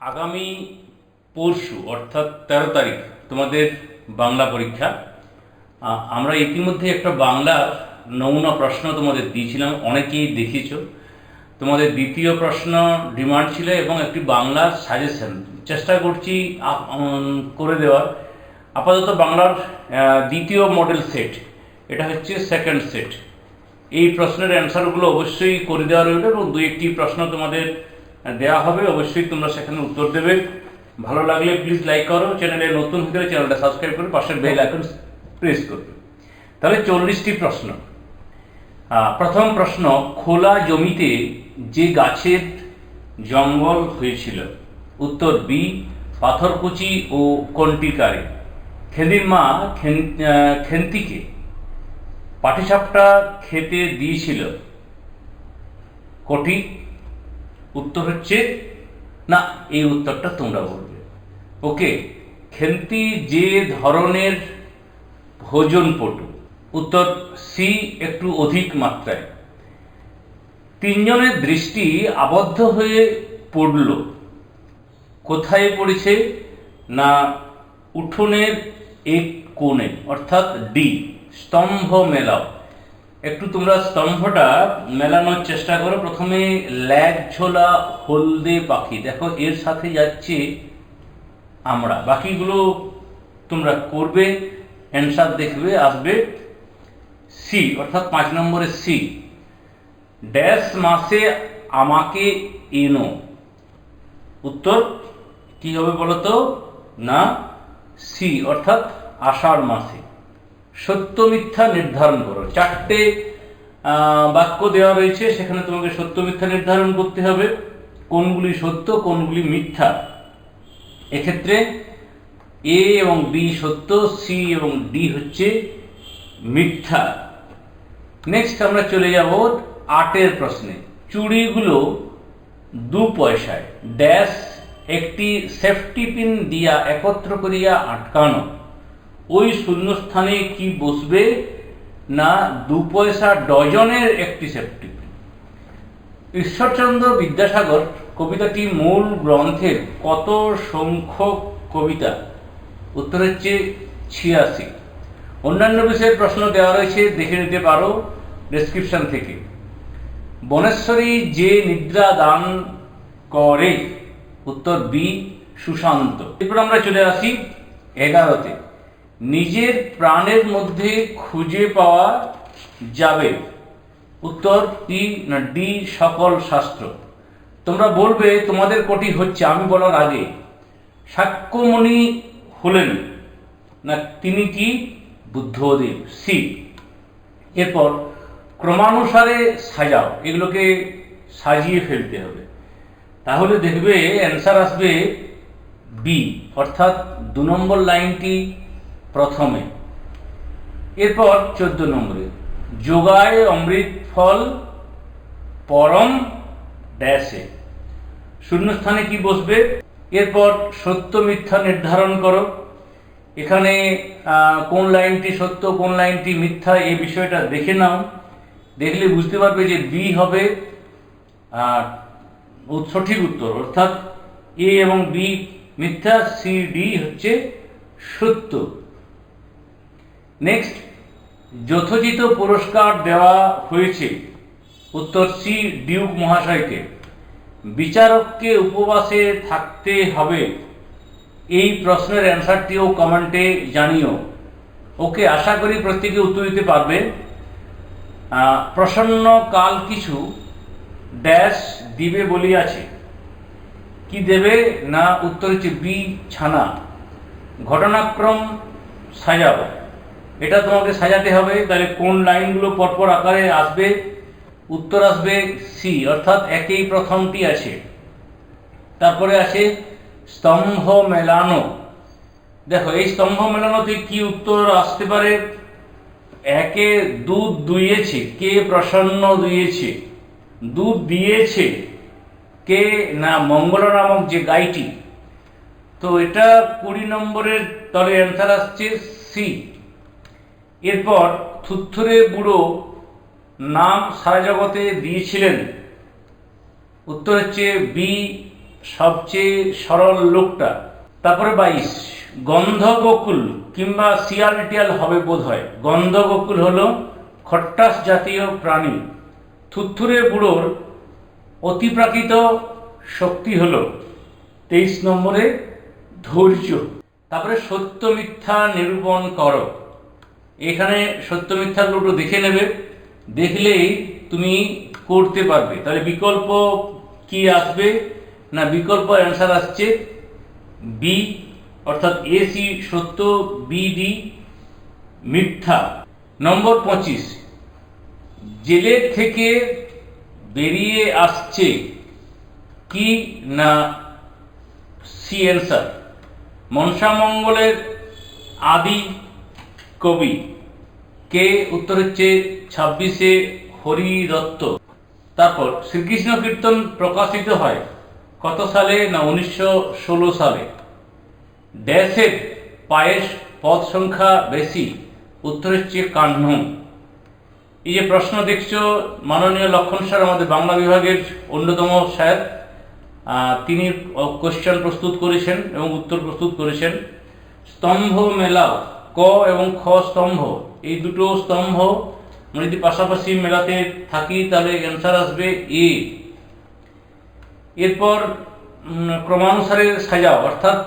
আগামী পরশু, অর্থাৎ তেরো তারিখ, তোমাদের বাংলা পরীক্ষা। আমরা ইতিমধ্যে একটা বাংলার নমুনা প্রশ্ন তোমাদের দিয়েছিলাম, অনেকেই দেখিয়েছ। তোমাদের দ্বিতীয় প্রশ্ন ডিমান্ড ছিল এবং একটি বাংলার সাজেশন। চেষ্টা করছি করে দেওয়ার। আপাতত বাংলার দ্বিতীয় মডেল সেট, এটা হচ্ছে সেকেন্ড সেট। এই প্রশ্নের অ্যান্সারগুলো অবশ্যই করে দেওয়া রইল এবং দুই একটি প্রশ্ন তোমাদের দেওয়া হবে, অবশ্যই তোমরা সেখানে উত্তর দেবে। ভালো লাগলে প্লিজ লাইক করো, চ্যানেলে নতুন হলে চ্যানেলটা সাবস্ক্রাইব করে পাশের বেল আইকন প্রেস করবে। তাহলে চল্লিশটি প্রশ্ন। প্রথম প্রশ্ন, খোলা জমিতে যে গাছের জঙ্গল হয়েছিল, উত্তর বি পাথরকুচি ও কন্টিকারে। খেদির মা খেন্তিকে পাটিসাপটা খেতে দিয়েছিল। কটি উত্তর হচ্ছে, না, এই উত্তরটা তোমরা বলবে। ওকে, খেন্তি যে ধরনের ভোজন পটু উত্তর সি একটু অধিক মাত্রায়। তিনজনের দৃষ্টি আবদ্ধ হয়ে পড়ল। কোথায় পড়েছে? না, উঠোনের এক কোণে, অর্থাৎ ডি স্তম্ভ মেলাও। একটু তোমরা স্তম্ভটা মেলানোর চেষ্টা করো। প্রথমে ল্যাগ ঝোলা হলদে, পাখি। দেখো, এর সাথে যাচ্ছে আমরা। বাকিগুলো তোমরা করবে অ্যান্সার দেখবে, আসবে সি অর্থাৎ পাঁচ নম্বরে সি ড্যাশ মাসে আমাকে এনো। উত্তর কি হবে বলতো? না সি অর্থাৎ আষাঢ় মাসে। সত্য মিথ্যা নির্ধারণ করো। চারটে বাক্য দেওয়া রয়েছে, সেখানে তোমাকে সত্য মিথ্যা নির্ধারণ করতে হবে। কোনগুলি সত্য, কোনগুলি মিথ্যা। এক্ষেত্রে এ এবং বি সত্য সি এবং ডি হচ্ছে মিথ্যা। নেক্সট আমরা চলে যাব আটের প্রশ্নে। চুড়িগুলো দু পয়সায়। ড্যাশ একটি সেফটি পিন দিয়া একত্র করিয়া আটকানো। ওই শূন্যস্থানে কি বসবে না দু পয়সা ডজনের একটি সেফটি ঈশ্বরচন্দ্র বিদ্যাসাগর কবিতাটি মূল গ্রন্থের কত সংখ্যক কবিতা? উত্তর হচ্ছে ছিয়াশি। অন্যান্য বিষয়ের প্রশ্ন দেওয়া রয়েছে, দেখে নিতে পারো ডেসক্রিপশন থেকে। বনেশ্বরী যে নিদ্রা দান করে, উত্তর বি, সুশান্ত। এরপর আমরা চলে আসি এগারোতে। নিজের প্রাণের মধ্যে খুঁজে পাওয়া যাবে। উত্তর পি না ডি সকল শাস্ত্র। তোমরা বলবে, তোমাদের কোটি হচ্ছে। আমি বলার আগে, সাক্ষ্যমণি হলেন না তিনি কি? বুদ্ধদেব, সি। এরপর, ক্রমানুসারে সাজাও। এগুলোকে সাজিয়ে ফেলতে হবে। তাহলে দেখবে, অ্যান্সার আসবে বি, অর্থাৎ দু নম্বর লাইনটি প্রথমে। এরপর চোদ্দ নম্বরে। যোগায় অমৃত ফল, পরম ড্যাশে। শূন্যস্থানে কি বসবে? এরপর সত্য মিথ্যা নির্ধারণ করো। এখানে কোন লাইনটি সত্য, কোন লাইনটি মিথ্যা এই বিষয়টা দেখে নাও। দেখলে বুঝতে পারবে যে বি হবে সঠিক উত্তর। অর্থাৎ এ এবং বি মিথ্যা, সি, ডি হচ্ছে সত্য। নেক্সট যথোচিত পুরস্কার দেওয়া হয়েছে। উত্তর সি, ডিউক মহাশয়কে। বিচারককে উপবাসে থাকতে হবে। এই প্রশ্নের অ্যান্সারটিও কমেন্টে জানিও। ওকে, আশা করি প্রত্যেকে উত্তর দিতে পারবে। প্রসন্ন কাল কিছু ড্যাশ দিবে বলিয়াছে। কি দেবে না উত্তর হচ্ছে বি, ছানা। ঘটনাক্রম সাজাও এটা তোমাকে সাজাতে হবে। তাহলে কোন লাইনগুলো পরপর আকারে আসবে? উত্তর আসবে সি অর্থাৎ একেই প্রথমটি আছে। তারপরে আছে স্তম্ভ মেলানো। দেখো, এই স্তম্ভ মেলানোতে কি উত্তর আসতে পারে? একে দুধ দুইয়েছে, কে প্রসন্ন দুইয়েছে? দুধ দিয়েছে, কে না, মঙ্গল নামক যে গাইটি। তো এটা কুড়ি নম্বরের তলে অ্যান্সার আসছে সি এরপর থুথুরে বুড়ো নাম সারা জগতে দিয়েছিলেন। উত্তর হচ্ছে বি, সবচেয়ে সরল লোকটা। তারপরে বাইশ গন্ধ গোকুল কিংবা শিয়াল টিয়াল হবে বোধ হয় গন্ধ গোকুল হলো খট্টাস জাতীয় প্রাণী। থুথুরে বুড়োর অতিপ্রাকৃত শক্তি হলো তেইশ নম্বরে ধৈর্য। তারপরে সত্য মিথ্যা নিরূপণ করো। এখানে সত্য মিথ্যা দুটো দেখে নেবে, দেখলেই তুমি করতে পারবে। তাহলে বিকল্প কি আসবে? না, বিকল্প অ্যান্সার আসছে বি অর্থাৎ এসি সত্য বিডি মিথ্যা। নম্বর পঁচিশ জেলের থেকে বেরিয়ে আসছে কি না? সি অ্যান্সার মনসামঙ্গলের আদি কবি কে উত্তর হচ্ছে ছাব্বিশে হরি দত্ত তারপর শ্রীকৃষ্ণ কীর্তন প্রকাশিত হয় কত সালে না উনিশশো ষোলো সালে? ড্যাশের পায়েস পদ সংখ্যা বেশি, উত্তর হচ্ছে কাহ্ন এই যে প্রশ্ন দেখছ, মাননীয় লক্ষণ স্যার, আমাদের বাংলা বিভাগের অন্যতম স্যার তিনি কোশ্চেন প্রস্তুত করেছেন এবং উত্তর প্রস্তুত করেছেন। স্তম্ভ মেলাও ক এবং খ স্তম্ভ, এই দুটো স্তম্ভ আমরা যদি পাশাপাশি মেলাতে থাকি তাহলে অ্যান্সার আসবে এ। এরপর ক্রমানুসারে সাজাও, অর্থাৎ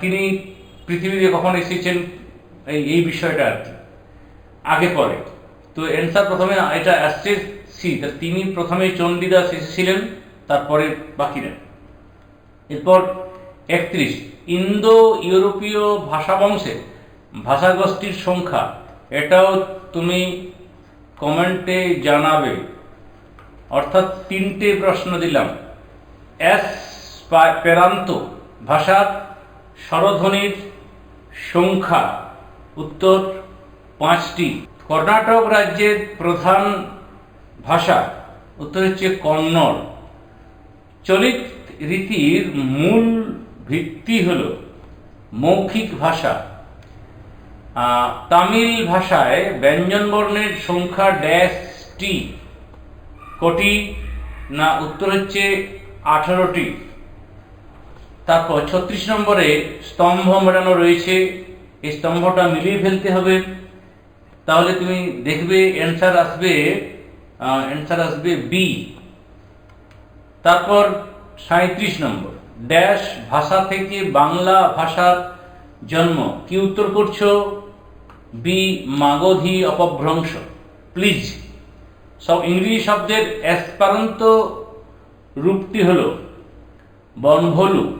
তিনি পৃথিবীতে কখন এসেছেন, এই বিষয়টা আর কি। আগে পরে। তো অ্যান্সার প্রথমে এটা আসছে সি তিনি প্রথমে চণ্ডীদাস এসেছিলেন, তারপরে বাকিরা। এরপর একত্রিশ। ইন্দো ইউরোপীয় ভাষা বংশে ভাষাগোষ্ঠীর সংখ্যা, এটাও তুমি কমেন্টে জানাবে। অর্থাৎ তিনটে প্রশ্ন দিলাম। এস পেরান্ত ভাষার স্বরধ্বনির সংখ্যা, উত্তর পাঁচটি। কর্ণাটক রাজ্যের প্রধান ভাষা, উত্তর হচ্ছে কন্নড়। চলিত রীতির মূল ভিত্তি হল মৌখিক ভাষা। তামিল ভাষায় ব্যঞ্জনবর্ণের সংখ্যা ড্যাশ টি। কোটি না উত্তর হচ্ছে আঠারোটি। তারপর ছত্রিশ নম্বরে স্তম্ভ মেলানো রয়েছে। এই স্তম্ভটা মিলিয়ে ফেলতে হবে। তাহলে তুমি দেখবে অ্যান্সার আসবে অ্যান্সার আসবে বি তারপর সাঁত্রিশ নম্বর। ড্যাশ ভাষা থেকে বাংলা ভাষার জন্ম। কি উত্তর করছ? বি, মাগধি অপভ্রংশ। প্লিজ। সব ইংরেজি শব্দের এসপারন্ত রূপটি হল বনভলু।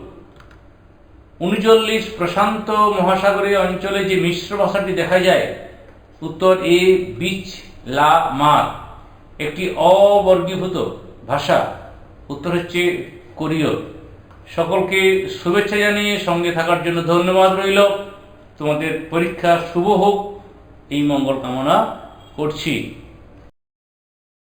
উনচল্লিশ প্রশান্ত মহাসাগরীয় অঞ্চলে যে মিশ্র ভাষাটি দেখা যায়, উত্তর এ, বিচ, লা, মার। একটি অবর্গীভূত ভাষা, উত্তর হচ্ছে কোরীয়। সকলকে শুভেচ্ছা জানিয়ে সঙ্গে থাকার জন্য ধন্যবাদ রইল। তোমাদের পরীক্ষা শুভ হোক, এই মঙ্গল কামনা করছি।